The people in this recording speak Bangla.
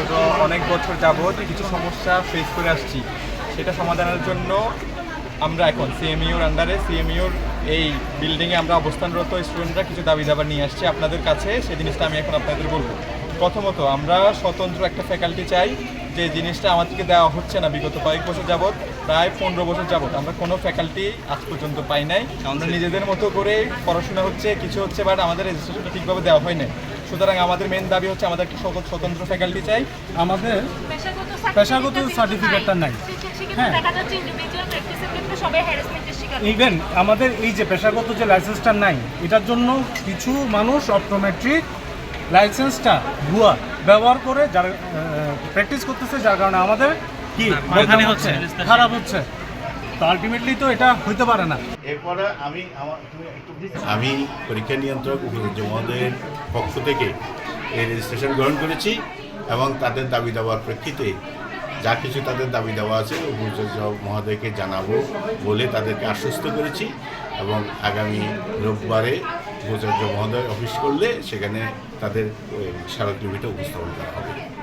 গত অনেক বছর যাবৎ কিছু সমস্যা ফেস করে আসছি। সেটা সমাধানের জন্য আমরা এখন সিএমইউর আন্ডারে সিএমইউর এই বিল্ডিংয়ে আমরা অবস্থানরত স্টুডেন্টরা কিছু দাবি দাবা নিয়ে আসছি আপনাদের কাছে। সেই জিনিসটা আমি এখন আপনাদের বলব। প্রথমত আমরা স্বতন্ত্র একটা ফ্যাকাল্টি চাই। যে জিনিসটা আমাদেরকে দেওয়া হচ্ছে না বিগত কয়েক বছর যাবৎ প্রায় পনেরো বছর যাবৎ। আমরা কোনো ফ্যাকাল্টি আজ পর্যন্ত পাই নাই। আমরা নিজেদের মতো করে পড়াশোনা হচ্ছে কিছু হচ্ছে বাট আমাদের রেজিস্ট্রেশনটা ঠিকভাবে দেওয়া হয় না সুতরাং আমাদের মেন দাবি হচ্ছে আমাদের একটা স্বত- স্বতন্ত্র ফ্যাকাল্টি চাই। আমাদের পেশাগত সার্টিফিকেটটা নাই। হ্যাঁ। ইভেন আমাদের এই যে পেশাগত যে লাইসেন্সটা নাই এটার জন্য কিছু মানুষ অপটোমেট্রিক লাইসেন্সটা ভুয়া ব্যবহার করে যার প্র্যাকটিস করতেছে যার কারণে আমাদের কি হচ্ছে খারাপ হচ্ছে। তো আলটিমেটলি তো এটা হইতে পারে না। এরপরে আমি আমি পরীক্ষা নিয়ন্ত্রক মহোদয়ের পক্ষ থেকে এই রেজিস্ট্রেশন গ্রহণ করেছি এবং তাদের দাবি দেওয়ার প্রেক্ষিতে যা কিছু তাদের দাবি দেওয়া আছে উপাচার্য মহোদয়কে জানাব বলে তাদেরকে আশ্বস্ত করেছি এবং আগামী রোববারে উপাচার্য মহোদয় অফিস করলে সেখানে তাদের স্মারকলিপিটা উপস্থাপন করা হবে।